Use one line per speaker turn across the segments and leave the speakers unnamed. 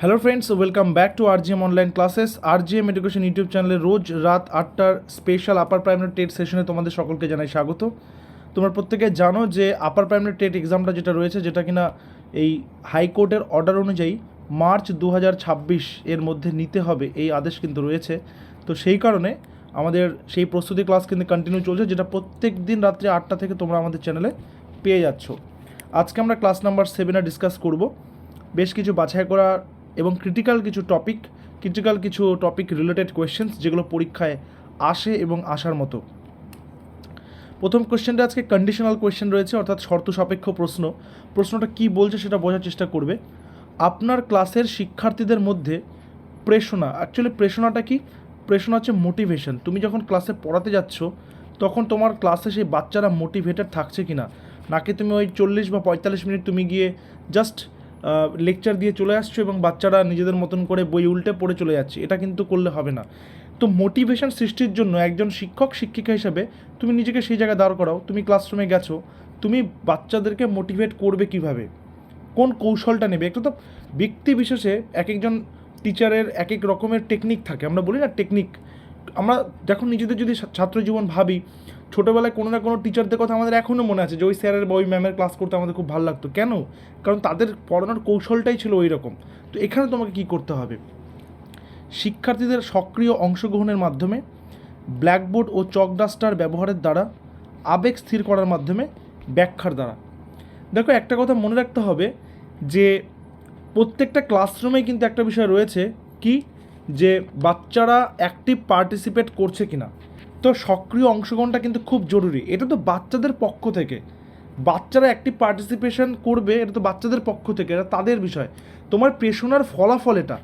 Hello friends welcome back to R GM online classes R GM education YouTube চ্যানেলে রোজ রাত আটটার special upper primary TET সেশনে তোমাদের সকলকে জানাই স্বাগত। তোমরা প্রত্যেকে জানো যে আপার প্রাইমারি টেট এক্সামটা যেটা রয়েছে, যেটা কিনা এই হাইকোর্টের অর্ডার অনুযায়ী মার্চ দু হাজার ছাব্বিশ এর মধ্যে নিতে হবে, এই আদেশ কিন্তু রয়েছে। তো সেই কারণে আমাদের সেই প্রস্তুতি ক্লাস কিন্তু কন্টিনিউ চলছে, যেটা প্রত্যেক দিন রাত্রি আটটা থেকে তোমরা আমাদের চ্যানেলে পেয়ে যাচ্ছ। আজকে আমরা ক্লাস নাম্বার সেভেনে ডিসকাস করব। বেশ কিছু বাছাই করা এবং ক্রিটিক্যাল কিছু টপিক ক্রিটিক্যাল কিছু টপিক রিলেটেড কোয়েশ্চেন্স যেগুলো পরীক্ষায় আসে এবং আসার মতো। প্রথম কোয়েশ্চেনটা আজকে কন্ডিশনাল কোয়েশ্চেন রয়েছে, অর্থাৎ শর্ত সাপেক্ষ প্রশ্ন। প্রশ্নটা কি বলছে সেটা বোঝার চেষ্টা করবে। আপনার ক্লাসের শিক্ষার্থীদের মধ্যে প্রেষণা অ্যাকচুয়ালি প্রেষণাটা কি? প্রেষণা হচ্ছে মোটিভেশন তুমি যখন ক্লাসে পড়াতে যাচ্ছ, তখন তোমার ক্লাসে সেই বাচ্চারা মোটিভেটেড থাকছে কি না নাকি তুমি ওই চল্লিশ বা পঁয়তাল্লিশ মিনিট তুমি গিয়ে জাস্ট লেকচার দিয়ে চলে আসছো এবং বাচ্চারা নিজেদের মতন করে বই উল্টে পড়ে চলে যাচ্ছে, এটা কিন্তু করলে হবে না। তো মোটিভেশন সৃষ্টির জন্য একজন শিক্ষক, শিক্ষিকা হিসাবে তুমি নিজেকে সেই জায়গায় দাঁড় করাও, তুমি ক্লাসরুমে গেছো, তুমি বাচ্চাদেরকে মোটিভেট করবে কীভাবে? কোন কৌশলটা নেবে? একটু তো ব্যক্তি বিশেষে এক একজন টিচারের এক এক রকমের টেকনিক থাকে। আমরা বলি না টেকনিক আমরা দেখুন নিজেদের যদি ছাত্র জীবন ভাবি ছোটোবেলায় কোনো না কোনো টিচারদের কথা আমাদের এখনও মনে আছে যে ওই স্যারের বা ওই ম্যামের ক্লাস করতে আমাদের খুব ভালো লাগতো। কেন? কারণ তাদের পড়ানোর কৌশলটাই ছিল ওই রকম। তো এখানে তোমাকে কী করতে হবে? শিক্ষার্থীদের সক্রিয় অংশগ্রহণের মাধ্যমে ব্ল্যাকবোর্ড ও চক ডাস্টার ব্যবহারের দ্বারা আবেগ স্থির করার মাধ্যমে ব্যাখ্যার দ্বারা। দেখো, একটা কথা মনে রাখতে হবে যে প্রত্যেকটা ক্লাসরুমেই কিন্তু একটা বিষয় রয়েছে কি? যে বাচ্চারা অ্যাক্টিভ পার্টিসিপেট করছে কিনা। তো সক্রিয় অংশগ্রহণটা কিন্তু খুব জরুরি। এটা তো বাচ্চাদের পক্ষ থেকে। বাচ্চারা একটি পার্টিসিপেশন করবে, এটা তো বাচ্চাদের পক্ষ থেকে, এটা তাদের বিষয়। তোমার প্রেষণার ফলাফল এটা।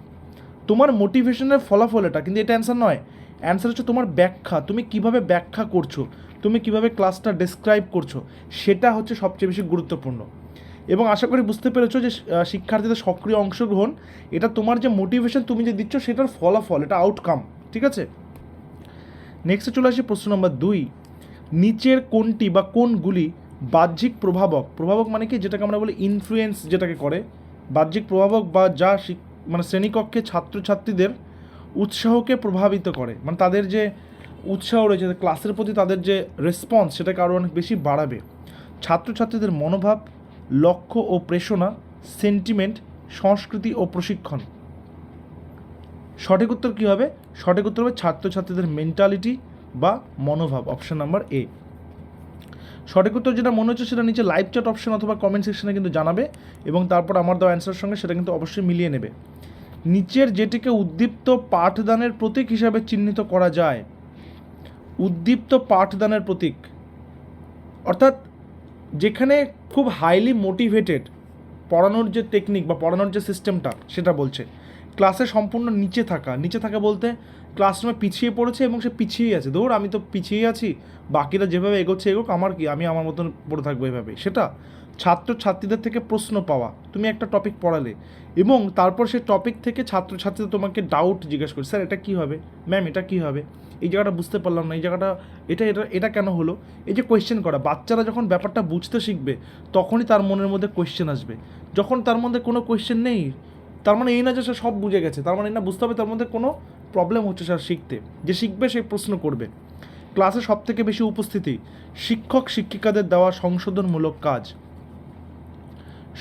তোমার মোটিভেশনের ফলাফল এটা, কিন্তু এটা অ্যান্সার নয়। অ্যান্সার হচ্ছে তোমার ব্যাখ্যা, তুমি কীভাবে ব্যাখ্যা করছ, তুমি কীভাবে ক্লাসটা ডেসক্রাইব করছ, সেটা হচ্ছে সবচেয়ে বেশি গুরুত্বপূর্ণ। এবং আশা করি বুঝতে পেরেছ যে শিক্ষার্থীদের সক্রিয় অংশগ্রহণ, এটা তোমার যে মোটিভেশন তুমি যে দিচ্ছ, সেটার ফলাফল, এটা আউটকাম ঠিক আছে? নেক্সটে চলে আসি প্রশ্ন নম্বর দুই। নিচের কোনটি বা কোনগুলি বাহ্যিক প্রভাবক প্রভাবক মানে কি? যেটাকে আমরা বলি ইনফ্লুয়েন্স যেটাকে করে। বাহ্যিক প্রভাবক বা যা মানে শ্রেণীকক্ষে ছাত্রছাত্রীদের উৎসাহকে প্রভাবিত করে। মানে তাদের যে উৎসাহ রয়েছে ক্লাসের প্রতি তাদের যে রেসপন্স সেটাকে আরও অনেক বেশি বাড়াবে। ছাত্রছাত্রীদের মনোভাব, লক্ষ্য ও প্রেষণা সেন্টিমেন্ট সংস্কৃতি ও প্রশিক্ষণ। সঠিক উত্তর কী হবে? সঠিক উত্তর হবে ছাত্রছাত্রীদের মেন্টালিটি বা মনোভাব অপশন নাম্বার এ সঠিক উত্তর যেটা মনে হচ্ছে সেটা নিচে লাইভ চ্যাট অপশন অথবা কমেন্ট সেকশনে কিন্তু জানাবে এবং তারপর আমার দেওয়া অ্যান্সারের সঙ্গে সেটা কিন্তু অবশ্যই মিলিয়ে নেবে। নিচের যেটিকে উদ্দীপ্ত পাঠদানের প্রতীক হিসাবে চিহ্নিত করা যায়, উদ্দীপ্ত পাঠদানের প্রতীক, অর্থাৎ যেখানে খুব হাইলি মোটিভেটেড পড়ানোর যে টেকনিক বা পড়ানোর যে সিস্টেমটা সেটা বলছে। ক্লাসে সম্পূর্ণ নিচে থাকা। নিচে থাকা বলতে ক্লাসরুমে পিছিয়ে পড়েছে এবং সে পিছিয়েই আছে। ধর, আমি তো পিছিয়েই আছি। বাকিরা যেভাবে এগোচ্ছে, এগোক, আমার কি? আমি আমার মতন পড়ে থাকব এভাবে। সেটা ছাত্র ছাত্রীদের থেকে প্রশ্ন পাওয়া। তুমি একটা টপিক পড়ালে এবং তারপর সেই টপিক থেকে ছাত্র ছাত্রীদের তোমাকে ডাউট জিজ্ঞেস করে স্যার, এটা কী হবে? ম্যাম এটা কী হবে? এই জায়গাটা বুঝতে পারলাম না। এই জায়গাটা, এটা এটা এটা কেন হলো? এই যে কোয়েশ্চেন করা, বাচ্চারা যখন ব্যাপারটা বুঝতে শিখবে, তখনই তার মনের মধ্যে কোয়েশ্চেন আসবে। যখন তার মধ্যে কোনো কোয়েশ্চেন নেই তার মানে এই না যে সে সব বুঝে গেছে, তার মানে এই না বুঝতে হবে তার মধ্যে কোনো প্রবলেম হচ্ছে স্যার শিখতে। যে শিখবে সে প্রশ্ন করবে। ক্লাসে সব থেকে বেশি উপস্থিতি, শিক্ষক শিক্ষিকাদের দেওয়া সংশোধনমূলক কাজ।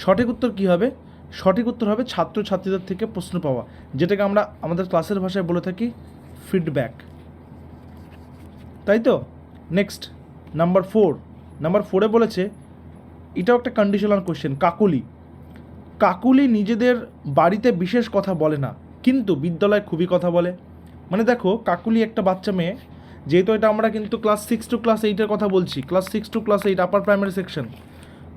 সঠিক উত্তর কী হবে? সঠিক উত্তর হবে ছাত্র ছাত্রীদের থেকে প্রশ্ন পাওয়া, যেটাকে আমরা আমাদের ক্লাসের ভাষায় বলে থাকি ফিডব্যাক তাই তো? নেক্সট নাম্বার ফোর নাম্বার ফোরে বলেছে, এটাও একটা কন্ডিশনাল কোশ্চেন কাকুলি। কাকুলি নিজেদের বাড়িতে বিশেষ কথা বলে না, কিন্তু বিদ্যালয়ে খুবই কথা বলে। মানে দেখো, কাকুলি একটা বাচ্চা মেয়ে, যেহেতু এটা আমরা কিন্তু ক্লাস সিক্স টু ক্লাস এইটের কথা বলছি class six to class eight upper primary section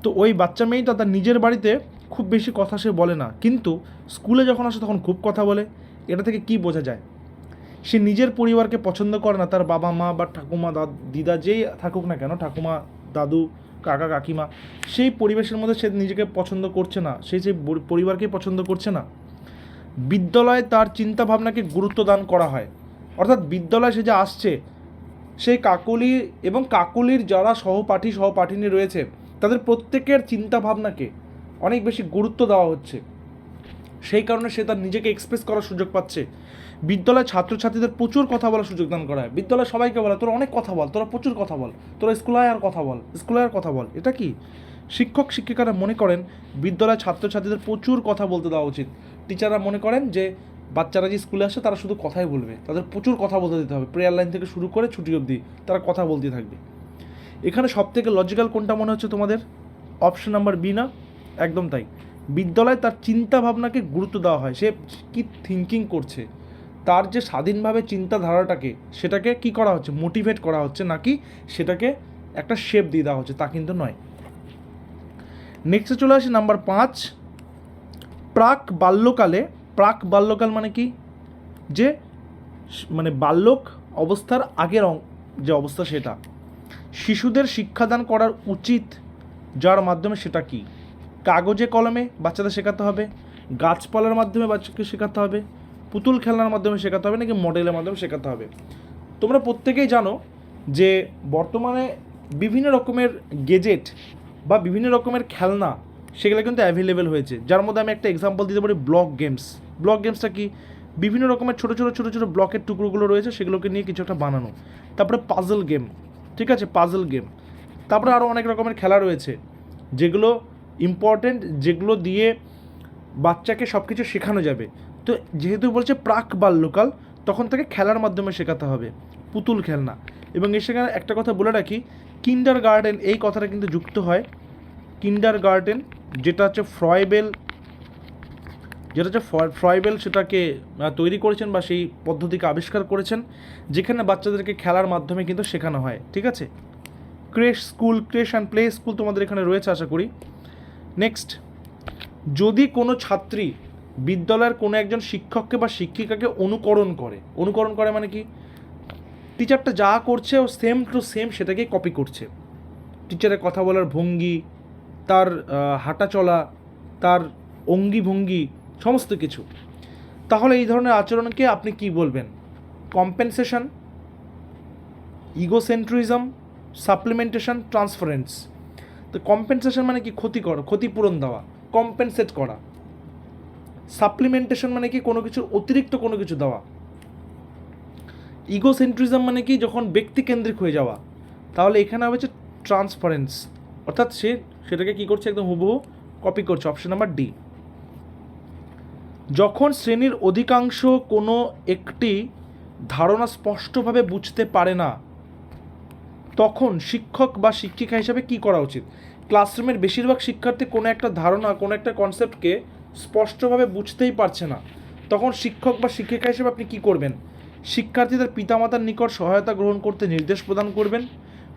তো ওই বাচ্চা মেয়েটা তার নিজের বাড়িতে খুব বেশি কথা সে বলে না, কিন্তু স্কুলে যখন আসে তখন খুব কথা বলে। এটা থেকে কি বোঝা যায়? সে নিজের পরিবারকে পছন্দ করে না, তার বাবা মা বা ঠাকুমা দাদ দিদা যেই থাকুক না কেন, ঠাকুমা, দাদু কাকা কাকিমা, সেই পরিবেশের মধ্যে সে নিজেকে পছন্দ করছে না, সে সেই পরিবারকে পছন্দ করছে না। বিদ্যালয়ে তার চিন্তাভাবনাকে গুরুত্ব দান করা হয়। অর্থাৎ বিদ্যালয়ে সে যে আসছে সেই কাকলি এবং কাকলির যারা সহপাঠী, সহপাঠিনী রয়েছে, তাদের প্রত্যেকের চিন্তাভাবনাকে অনেক বেশি গুরুত্ব দেওয়া হচ্ছে। সেই কারণে সে তার নিজেকে এক্সপ্রেস করার সুযোগ পাচ্ছে। বিদ্যালয় ছাত্রছাত্রীদের প্রচুর কথা বলার সুযোগ দান করা হয় বিদ্যালয় সবাইকে বলে, তোরা অনেক কথা বল, তোরা প্রচুর কথা বল, তোরা স্কুলে আর কথা বল স্কুলে আর কথা বল। এটা কি? শিক্ষক, শিক্ষিকারা মনে করেন বিদ্যালয় ছাত্রছাত্রীদের প্রচুর কথা বলতে দেওয়া উচিত। টিচাররা মনে করেন যে, বাচ্চারা যে স্কুলে আসে, তারা শুধু কথাই বলবে। তাদের প্রচুর কথা বলতে দিতে হবে। প্রেয়ার লাইন থেকে শুরু করে ছুটি অবধি তারা কথা বলতে থাকবে। এখানে সব থেকে লজিক্যাল কোনটা মনে হচ্ছে তোমাদের? অপশন নাম্বার বি না? একদম তাই। বিদ্যালয়ে তার চিন্তা ভাবনাকে গুরুত্ব দেওয়া হয়। সে কি থিঙ্কিং করছে? তার যে স্বাধীনভাবে চিন্তাধারাটাকে, সেটাকে কি করা হচ্ছে? মোটিভেট করা হচ্ছে নাকি সেটাকে একটা শেপ দিয়ে দেওয়া হচ্ছে? তা কিন্তু নয়। নেক্সটে চলে আসি নাম্বার পাঁচ। প্রাক বাল্যকালে, প্রাক বাল্যকাল মানে কি? যে মানে বাল্যক অবস্থার আগের যে অবস্থা সেটা। শিশুদের শিক্ষাদান করার উচিত, যার মাধ্যমে সেটা কি? কাগজে কলমে বাচ্চাদের শেখাতে হবে, গাছপালার মাধ্যমে বাচ্চাকে শেখাতে হবে, পুতুল খেলনার মাধ্যমে শেখাতে হবে নাকি মডেলের মাধ্যমে শেখাতে হবে। তোমরা প্রত্যেকেই জানো যে বর্তমানে বিভিন্ন রকমের গেজেট বা বিভিন্ন রকমের খেলনা সেগুলো কিন্তু অ্যাভেলেবেল হয়েছে। যার মধ্যে আমি একটা এক্সাম্পল দিতে পারি ব্লক গেমস ব্লক গেমসটা কি? বিভিন্ন রকমের ছোটো ছোটো ছোটো ছোটো ব্লকের টুকরোগুলো রয়েছে সেগুলোকে নিয়ে কিছু একটা বানানো। তারপরে পাজল গেম ঠিক আছে? পাজল গেম তারপরে আরও অনেক রকমের খেলা রয়েছে, যেগুলো ইম্পর্টেন্ট যেগুলো দিয়ে বাচ্চাকে সব কিছু শেখানো যাবে। তো যেহেতু বলছে প্রাক বাল্যকাল, তখন তাকে খেলার মাধ্যমে শেখাতে হবে, পুতুল খেলনা। এবং এর সেখানে একটা কথা বলে রাখি কিন্ডার গার্ডেন এই কথাটা কিন্তু যুক্ত হয়। কিন্ডার গার্ডেন যেটা হচ্ছে ফ্রয়বেল যেটা হচ্ছে ফ্রয়- ফ্রয়বেল সেটাকে তৈরি করেছেন বা সেই পদ্ধতিকে আবিষ্কার করেছেন, যেখানে বাচ্চাদেরকে খেলার মাধ্যমে কিন্তু শেখানো হয়, ঠিক আছে? Creche school creche and play school তোমাদের এখানে রয়েছে, আশা করি। নেক্সট যদি কোনো ছাত্রী বিদ্যালয়ের কোনো একজন শিক্ষককে বা শিক্ষিকাকে অনুকরণ করে অনুকরণ করে মানে কি? টিচারটা যা করছে ও সেম টু সেম সেটাকেই কপি করছে। টিচারের কথা বলার ভঙ্গি, তার হাঁটা চলা, তার অঙ্গি ভঙ্গি, সমস্ত কিছু। তাহলে এই ধরনের আচরণকে আপনি কি বলবেন? কম্পেনসেশন ইগোসেন্ট্রিজম সাপ্লিমেন্টেশন ট্রান্সফারেন্স তো কম্পেনসেশন মানে কি? ক্ষতিকর ক্ষতিপূরণ দেওয়া কম্পেনসেট করা। সাপ্লিমেন্টেশন মানে কি? কোনো কিছুর অতিরিক্ত কোনো কিছু দেওয়া। ইগোসেন্ট্রিজম মানে কি? যখন ব্যক্তিকেন্দ্রিক হয়ে যাওয়া। তাহলে এখানে হচ্ছে ট্রান্সপারেন্স অর্থাৎ সে সেটাকে কি করছে? একদম হুবহু কপি করছে। অপশন নাম্বার ডি যখন শ্রেণির অধিকাংশ কোনো একটি ধারণা স্পষ্টভাবে বুঝতে পারে না তখন শিক্ষক বা শিক্ষিকা হিসাবে কি করা উচিত? ক্লাসরুমের বেশিরভাগ শিক্ষার্থী কোনো একটা ধারণা, কোনো একটা কনসেপ্টকে স্পষ্টভাবে বুঝতেই পারছে না। তখন শিক্ষক বা শিক্ষিকা হিসেবে আপনি কি করবেন? শিক্ষার্থীদের পিতামাতার নিকট সহায়তা গ্রহণ করতে নির্দেশ প্রদান করবেন,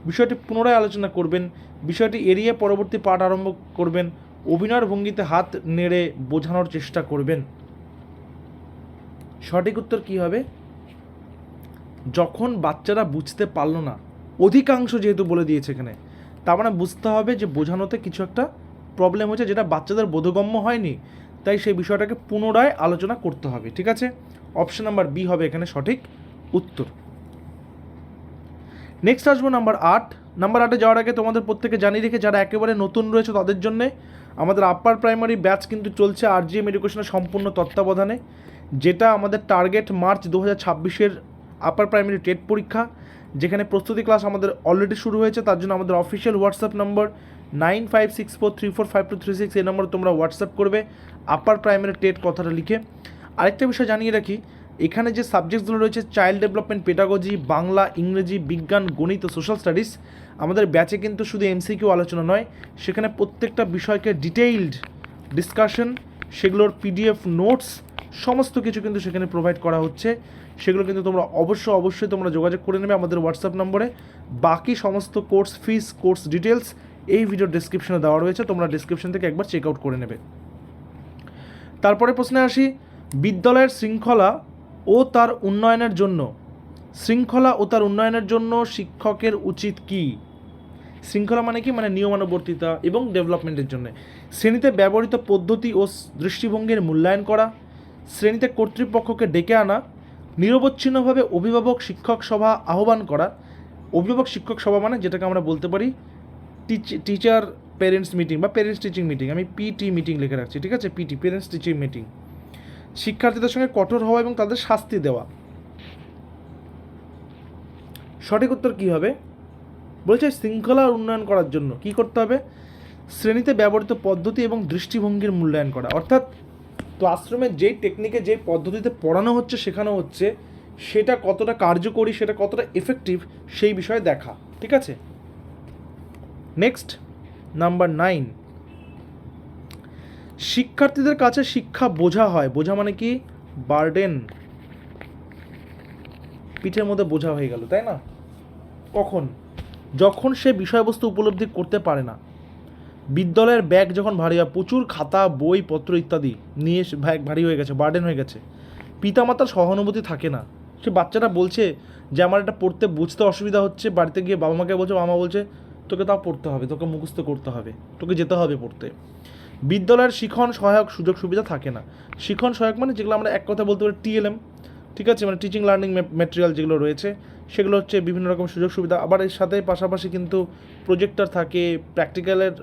বিষয়টি পুনরায় আলোচনা করবেন, বিষয়টি এড়িয়ে পরবর্তী পাঠ আরম্ভ করবেন, অভিনয়ের ভঙ্গিতে হাত নেড়ে বোঝানোর চেষ্টা করবেন। সঠিক উত্তর কী হবে? যখন বাচ্চারা বুঝতে পারল না অধিকাংশ যেহেতু বলে দিয়েছে এখানে, তার মানে বুঝতে হবে যে বোঝানোতে কিছু একটা প্রবলেম হচ্ছে যেটা বাচ্চাদের বোধগম্য হয়নি, তাই সেই বিষয়টাকে পুনরায় আলোচনা করতে হবে, ঠিক আছে? অপশন নাম্বার বি হবে এখানে সঠিক উত্তর। নেক্সট আসব নাম্বার আট। নাম্বার আটে যাওয়ার আগে তোমাদের প্রত্যেকে জানিয়ে রেখে যারা একেবারে নতুন রয়েছে তাদের জন্যে, আমাদের আপার প্রাইমারি ব্যাচ কিন্তু চলছে আর জি এম এডুকেশনের সম্পূর্ণ তত্ত্বাবধানে, যেটা আমাদের টার্গেট মার্চ দু হাজার ছাব্বিশের আপার প্রাইমারি টেট পরীক্ষা। যেখানে প্রস্তুতি ক্লাস আমাদের অলরেডি শুরু হয়েছে, তার জন্য আমাদের official WhatsApp number nine five six four three four five two three six এই নম্বরে তোমরা হোয়াটসঅ্যাপ করবে আপার প্রাইমারি টেট কথাটা লিখে। আরেকটা বিষয় জানিয়ে রাখি, এখানে যে সাবজেক্টসগুলো রয়েছে চাইল্ড ডেভেলপমেন্ট পেডাগজি বাংলা, ইংরেজি, বিজ্ঞান, গণিত ও সোশ্যাল স্টাডিজ আমাদের ব্যাচে কিন্তু শুধু এমসিকিউ আলোচনা নয়, সেখানে প্রত্যেকটা বিষয়কে ডিটেইলড ডিসকাশন সেগুলোর পিডিএফ নোটস সমস্ত কিছু কিন্তু সেখানে প্রোভাইড করা হচ্ছে। সেগুলো কিন্তু তোমরা অবশ্যই অবশ্যই তোমরা যোগাযোগ করে নেবে আমাদের হোয়াটসঅ্যাপ নম্বরে। বাকি সমস্ত কোর্স ফিস কোর্স ডিটেলস এই ভিডিও ডিসক্রিপশনে দেওয়া রয়েছে, তোমরা ডিসক্রিপশন থেকে একবার চেক আউট করে নেবে। তারপরে প্রশ্নে আসি, বিদ্যালয়ের শৃঙ্খলা ও তার উন্নয়নের জন্য, শৃঙ্খলা ও তার উন্নয়নের জন্য শিক্ষকের উচিত কি? শৃঙ্খলা মানে কি? মানে নিয়মানুবর্তিতা এবং ডেভেলপমেন্টের জন্য। শ্রেণীতে ব্যবহৃত পদ্ধতি ও দৃষ্টিভঙ্গির মূল্যায়ন করা, শ্রেণীতে কর্তৃপক্ষকে ডেকে আনা নিরবচ্ছিন্নভাবে অভিভাবক শিক্ষক সভা আহ্বান করা। অভিভাবক শিক্ষক সভা মানে যেটাকে আমরা বলতে পারি টিচার প্যারেন্টস মিটিং বা প্যারেন্টস টিচিং মিটিং আমি পিটি মিটিং লিখে রাখছি, ঠিক আছে? পিটি প্যারেন্টস টিচিং মিটিং শিক্ষার্থীদের সঙ্গে কঠোর হওয়া এবং তাদের শাস্তি দেওয়া। সঠিক উত্তর কী হবে? বলছে শৃঙ্খলার উন্নয়ন করার জন্য। কি করতে হবে? শ্রেণীতে ব্যবহৃত পদ্ধতি এবং দৃষ্টিভঙ্গির মূল্যায়ন করা। অর্থাৎ ক্লাসরুমে যেই টেকনিকে যেই পদ্ধতিতে পড়ানো হচ্ছে, শেখানো হচ্ছে, সেটা কতটা কার্যকরী, সেটা কতটা এফেক্টিভ সেই বিষয়ে দেখা, ঠিক আছে? নেক্সট নাম্বার নাইন শিক্ষার্থীদের কাছে শিক্ষা বোঝা হয়। বোঝা মানে কি? বার্ডেন পিঠের মধ্যে বোঝা হয়ে গেল, তাই না? কখন? যখন সে বিষয়বস্তু উপলব্ধি করতে পারে না। বিদ্যালয়ের ব্যাগ যখন ভারী হয়, প্রচুর খাতা, বই, পত্র ইত্যাদি নিয়ে ব্যাগ ভারী হয়ে গেছে বার্ডেন হয়ে গেছে। পিতামাতার সহানুভূতি থাকে না। সে বাচ্চাটা বলছে যে, আমার এটা পড়তে বুঝতে অসুবিধা হচ্ছে, বাড়িতে গিয়ে বাবা মাকে বলছে, মামা বলছে, তোকে তাও পড়তে হবে, তোকে মুখস্থ করতে হবে, তোকে যেতে হবে পড়তে। বিদ্যালয়ের শিখন সহায়ক সুযোগ সুবিধা থাকে না। শিখন সহায়ক মানে যেগুলো আমরা এক কথা বলতে পারি টিএলএম ঠিক আছে? মানে টিচিং লার্নিং ম্যাটেরিয়াল যেগুলো রয়েছে সেগুলো হচ্ছে বিভিন্ন রকম সুযোগ সুবিধা। আবার এর সাথে পাশাপাশি কিন্তু প্রজেক্টর থাকে প্র্যাকটিক্যালের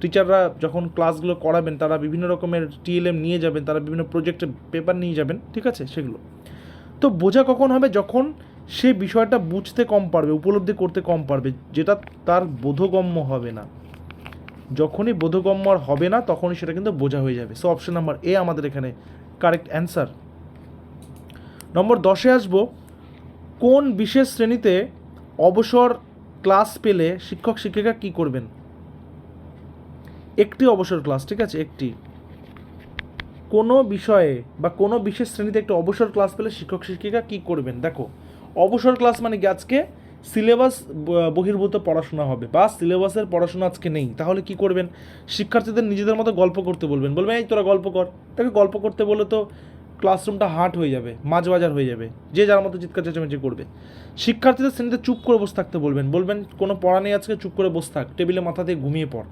টিচাররা যখন ক্লাসগুলো করাবেন, তারা বিভিন্ন রকমের টিএলএম নিয়ে যাবেন, তারা বিভিন্ন প্রজেক্টের পেপার নিয়ে যাবেন, ঠিক আছে? সেগুলো। তো বোঝা কখন হবে? যখন সে বিষয়টা বুঝতে কম পারবে, উপলব্ধি করতে কম পারবে, যেটা তার বোধগম্য হবে না। যখনই বোধগম্য আর হবে না, তখনই সেটা কিন্তু বোঝা হয়ে যাবে। সো অপশন নাম্বার এ আমাদের এখানে কারেক্ট অ্যান্সার নম্বর দশে আসব। কোন বিশেষ শ্রেণীতে অবসর ক্লাস পেলে শিক্ষক শিক্ষিকা কি করবেন? একটি অবসর ক্লাস, ঠিক আছে? একটি। কোনো বিষয়ে বা কোনো বিশেষ শ্রেণীতে একটি অবসর ক্লাস পেলে শিক্ষক শিক্ষিকা কি করবেন? দেখো, অবসর ক্লাস মানে কি? আজকে সিলেবাস বহির্ভূত পড়াশোনা হবে বা সিলেবাসের পড়াশোনা আজকে নেই। তাহলে কি করবেন? শিক্ষার্থীদের নিজেদের মতো গল্প করতে বলবেন। বলবেন, এই তোরা গল্প কর। তাকে গল্প করতে বলে তো ক্লাসরুমটা হাট হয়ে যাবে মাঝ বাজার হয়ে যাবে, যে যার মতো চিৎকার চেঁচামেচি করবে। শিক্ষার্থীদের শ্রেণীতে চুপ করে বসে থাকতে বলবেন বলবেন, কোনো পড়া নেই আজকে, চুপ করে বসে থাক টেবিলে মাথা দিয়ে ঘুমিয়ে পড়।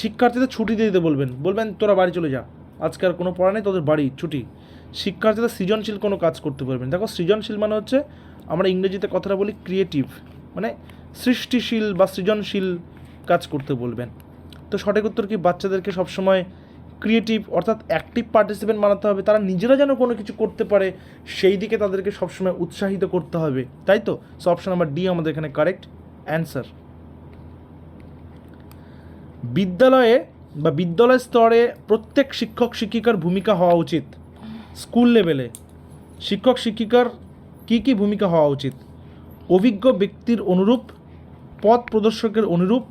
শিক্ষার্থীদের ছুটি দিয়ে দিতে বলবেন বলবেন, তোরা বাড়ি চলে যা, আজকে আর কোনো পড়া নেই, তোদের বাড়ি, ছুটি। শিক্ষার্থীদের সৃজনশীল কোনো কাজ করতে পারবেন দেখো, সৃজনশীল মানে হচ্ছে, আমরা ইংরেজিতে কথাটা বলি ক্রিয়েটিভ মানে সৃষ্টিশীল বা সৃজনশীল কাজ করতে বলবেন। তো সঠিক উত্তর কি? বাচ্চাদেরকে সবসময় ক্রিয়েটিভ অর্থাৎ অ্যাক্টিভ পার্টিসিপেন্ট বানাতে হবে, তারা নিজেরা যেন কোনো কিছু করতে পারে, সেই দিকে তাদেরকে সবসময় উৎসাহিত করতে হবে, তাই তো? সো অপশন নাম্বার ডি আমাদের এখানে কারেক্ট অ্যান্সার বিদ্যালয়ে বা বিদ্যালয় স্তরে প্রত্যেক শিক্ষক, শিক্ষিকার ভূমিকা হওয়া উচিত। স্কুল লেভেলে শিক্ষক, শিক্ষিকার কী কী ভূমিকা হওয়া উচিত? অভিজ্ঞ ব্যক্তির অনুরূপ, পথ প্রদর্শকের অনুরূপ,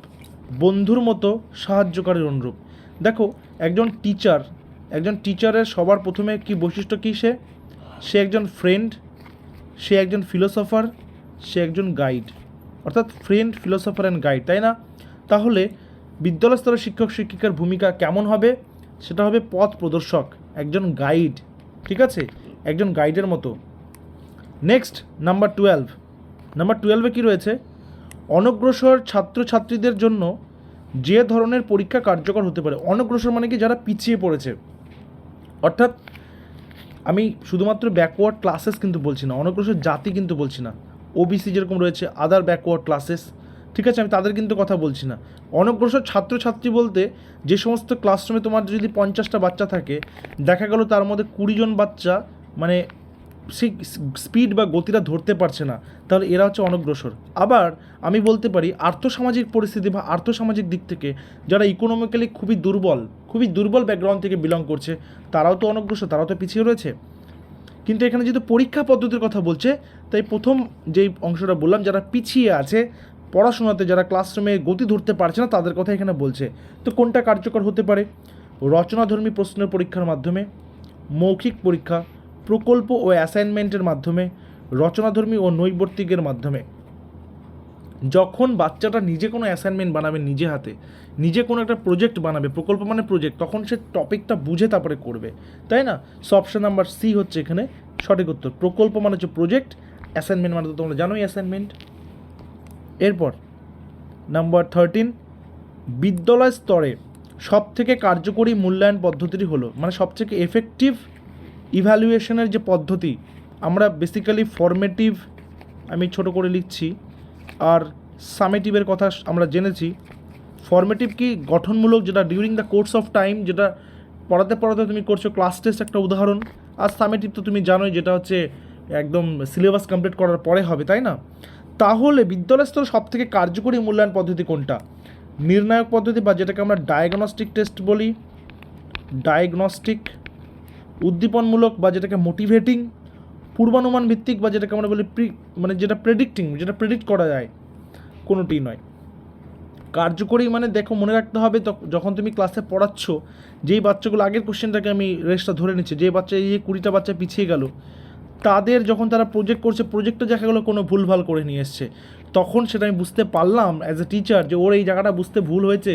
বন্ধুর মতো সাহায্যকারীর অনুরূপ। দেখো একজন টিচার একজন টিচারের সবার প্রথমে কি বৈশিষ্ট্য কী সে? সে একজন ফ্রেন্ড সে একজন ফিলোসফার সে একজন গাইড অর্থাৎ ফ্রেন্ড ফিলোসফার অ্যান্ড গাইড তাই না? তাহলে বিদ্যালয় স্তরের শিক্ষক, শিক্ষিকার ভূমিকা কেমন হবে? সেটা হবে পথ প্রদর্শক, একজন গাইড ঠিক আছে? একজন গাইডের মতো। নেক্সট নাম্বার টুয়েলভ নাম্বার টুয়েলভে কী রয়েছে? অনগ্রসর ছাত্রছাত্রীদের জন্য যে ধরনের পরীক্ষা কার্যকর হতে পারে, অনগ্রসর মানে কি যারা পিছিয়ে পড়েছে? অর্থাৎ আমি শুধুমাত্র ব্যাকওয়ার্ড ক্লাসেস কিন্তু বলছি না, অনগ্রসর জাতি কিন্তু বলছি না। ওবিসি যেরকম রয়েছে আদার ব্যাকওয়ার্ড ক্লাসেস ঠিক আছে? আমি তাদের কিন্তু কথা বলছি না। অনগ্রসর ছাত্রছাত্রী বলতে যে সমস্ত ক্লাসরুমে তোমার যদি পঞ্চাশটা বাচ্চা থাকে, দেখা গেল তার মধ্যে কুড়িজন বাচ্চা মানে সেই স্পিড বা গতিটা ধরতে পারছে না। তাহলে এরা হচ্ছে অনগ্রসর। আবার আমি বলতে পারি, আর্থসামাজিক পরিস্থিতি বা আর্থসামাজিক দিক থেকে যারা ইকোনমিক্যালি খুবই দুর্বল খুবই দুর্বল ব্যাকগ্রাউন্ড থেকে বিলং করছে, তারাও তো অনগ্রসর, তারাও তো পিছিয়ে রয়েছে। কিন্তু এখানে যেহেতু পরীক্ষা পদ্ধতির কথা বলছে, তাই প্রথম যেই অংশটা বললাম, যারা পিছিয়ে আছে, পড়াশোনাতে যারা ক্লাসরুমে গতি ধরতে পারছে না, তাদের কথা এখানে বলছে। তো কোনটা কার্যকর হতে পারে? রচনাধর্মী প্রশ্নের পরীক্ষার মাধ্যমে, মৌখিক পরীক্ষা প্রকল্প ও অ্যাসাইনমেন্টের মাধ্যমে, রচনাধর্মী ও নৈবর্তিকের মাধ্যমে। যখন বাচ্চাটা নিজে কোনো অ্যাসাইনমেন্ট বানাবে নিজে হাতে, নিজে কোনো একটা প্রজেক্ট বানাবে, প্রকল্প মানে প্রজেক্ট তখন সে টপিকটা বুঝে তারপরে করবে। তাই না? সো অপশন নাম্বার সি হচ্ছে এখানে সঠিক উত্তর। প্রকল্প মানে হচ্ছে প্রজেক্ট অ্যাসাইনমেন্ট মানে তো তোমরা জানোই অ্যাসাইনমেন্ট এরপর নাম্বার থার্টিন বিদ্যালয় স্তরে সব থেকে কার্যকরী মূল্যায়ন পদ্ধতিটি হলো মানে সবথেকে এফেক্টিভ ইভ্যালুয়েশনের যে পদ্ধতি, আমরা বেসিক্যালি ফর্মেটিভ আমি ছোট করে লিখছি, আর সামেটিভের কথা আমরা জেনেছি। ফর্মেটিভ কি গঠনমূলক যেটা during the course of time যেটা পড়াতে পড়াতে তুমি করছ ক্লাস টেস্ট একটা উদাহরণ, আর সামেটিভ তো তুমি জানোই যেটা হচ্ছে একদম সিলেবাস কমপ্লিট করার পরে হবে, তাই না? তাহলে বিদ্যালয় স্তরে সব থেকে কার্যকরী মূল্যায়ন পদ্ধতি কোনটা? নির্ণায়ক পদ্ধতি বা যেটাকে আমরা ডায়াগনস্টিক টেস্ট বলি। ডায়াগনস্টিক উদ্দীপনমূলক বা যেটাকে মোটিভেটিং পূর্বানুমান ভিত্তিক বা যেটাকে আমরা বলি প্রি মানে যেটা প্রেডিক্টিং যেটা প্রেডিক্ট করা যায়, কোনোটি নয়। কার্যকরী মানে দেখো, মনে রাখতে হবে যখন তুমি ক্লাসে পড়াচ্ছ, যেই বাচ্চাগুলো আগের কোশ্চেনটাকে আমি রেসটা ধরে নিচ্ছি যে বাচ্চা এই কুড়িটা বাচ্চা পিছিয়ে গেল তাদের যখন তারা প্রজেক্ট করছে প্রজেক্টে দেখা গেলো কোনো ভুলভাল করে নিয়ে এসছে। তখন সেটা আমি বুঝতে পারলাম অ্যাজ এ টিচার যে ওর এই জায়গাটা বুঝতে ভুল হয়েছে,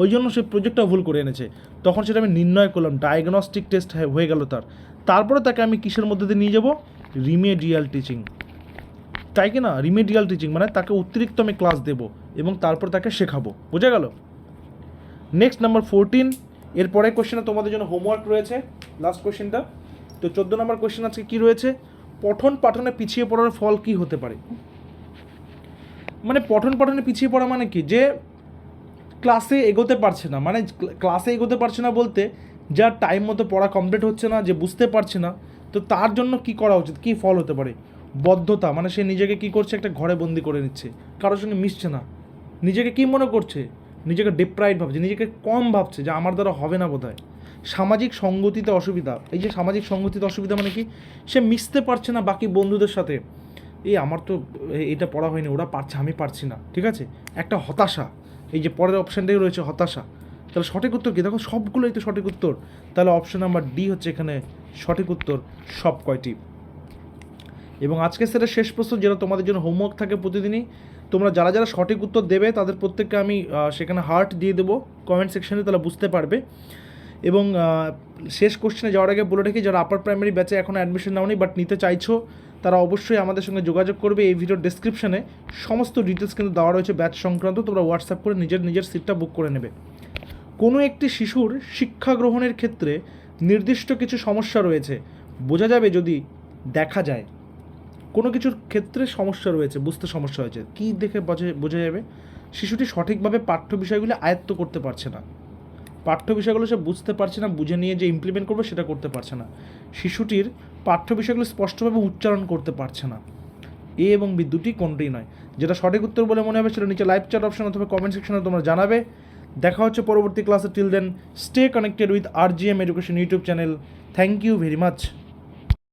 ওই জন্য সে প্রজেক্টটা ভুল করে এনেছে। তখন সেটা আমি নির্ণয় করলাম ডায়াগনস্টিক টেস্ট হয়ে গেল তার। তারপরে তাকে আমি কিসের মধ্যে দিয়ে নিয়ে যাব? রিমেডিয়াল টিচিং তাই কি না? রিমেডিয়াল টিচিং মানে তাকে অতিরিক্ত আমি ক্লাস দেবো এবং তারপর তাকে শেখাবো। বোঝা গেল? নেক্সট নাম্বার ফোরটিন এরপরে কোশ্চেনে তোমাদের জন্য হোমওয়ার্ক রয়েছে। লাস্ট কোশ্চেনটা তো চোদ্দ নম্বর কোয়েশ্চেন আজকে কী রয়েছে? পঠন পাঠনে পিছিয়ে পড়ার ফল কি হতে পারে? মানে পঠন পাঠনে পিছিয়ে পড়া মানে কি? যে ক্লাসে এগোতে পারছে না মানে ক্লাসে এগোতে পারছে না বলতে যার টাইম মতো পড়া কমপ্লিট হচ্ছে না, যে বুঝতে পারছে না, তো তার জন্য কি করা উচিত? কি ফল হতে পারে? বদ্ধতা মানে সে নিজেকে কি করছে? একটা ঘরে বন্দি করে নিচ্ছে, কারোর সঙ্গে মিশছে না। নিজেকে কি মনে করছে? নিজেকে ডিপ্রাইড ভাবছে, নিজেকে কম ভাবছে, যে আমার দ্বারা হবে না বোধহয়। সামাজিক সঙ্গতিতে অসুবিধা। এই যে সামাজিক সঙ্গতিতে অসুবিধা মানে কি? সে মিশতে পারছে না বাকি বন্ধুদের সাথে। এই আমার তো এটা পড়া হয়নি, ওরা পারছে, আমি পারছি না, ঠিক আছে? একটা হতাশা। এই যে পরের অপশানটাই রয়েছে হতাশা। তাহলে সঠিক উত্তর কি? দেখো সবগুলোই তো সঠিক উত্তর। তাহলে অপশান নাম্বার ডি হচ্ছে এখানে সঠিক উত্তর সব কয়টি? এবং আজকে সেটা শেষ প্রশ্ন, যেটা তোমাদের জন্য হোমওয়ার্ক থাকে প্রতিদিনই। তোমরা যারা যারা সঠিক উত্তর দেবে, তাদের প্রত্যেককে আমি সেখানে হার্ট দিয়ে দেবো। কমেন্ট সেকশনে তাহলে বুঝতে পারবে। এবং শেষ কোশ্চেনে যাওয়ার আগে বলে রাখি, যারা আপার প্রাইমারি ব্যাচে এখন অ্যাডমিশন নাওনি বাট নিতে চাইছো, তারা অবশ্যই আমাদের সঙ্গে যোগাযোগ করবে। এই ভিডিওর ডেসক্রিপশনে সমস্ত ডিটেলস কিন্তু দেওয়া রয়েছে ব্যাচ সংক্রান্ত, তোমরা হোয়াটসঅ্যাপ করে নিজের নিজের সিটটা বুক করে নেবে। কোনো একটি শিশুর শিক্ষা গ্রহণের ক্ষেত্রে নির্দিষ্ট কিছু সমস্যা রয়েছে। বোঝা যাবে যদি দেখা যায়। কোনো কিছুর ক্ষেত্রে সমস্যা রয়েছে, বুঝতে সমস্যা হয়েছে। কী দেখে বোঝা যাবে? শিশুটি সঠিকভাবে পাঠ্য বিষয়গুলি আয়ত্ত করতে পারছে না। পাঠ্য বিষয়গুলো সে বুঝতে পারছে না, বুঝে নিয়ে যে ইমপ্লিমেন্ট করবে সেটা করতে পারছে না। শিশুটির পাঠ্য বিষয়গুলো স্পষ্টভাবে উচ্চারণ করতে পারছে না। এ এবং বি দুটি কোনটিই নয়। যেটা সঠিক উত্তর বলে মনে হবে সেটা নিচে লাইভ চ্যাট অপশন অথবা কমেন্ট সেকশনে তোমরা জানাবে। দেখা হচ্ছে পরবর্তী ক্লাসে till then stay connected with R G M education YouTube channel thank you very much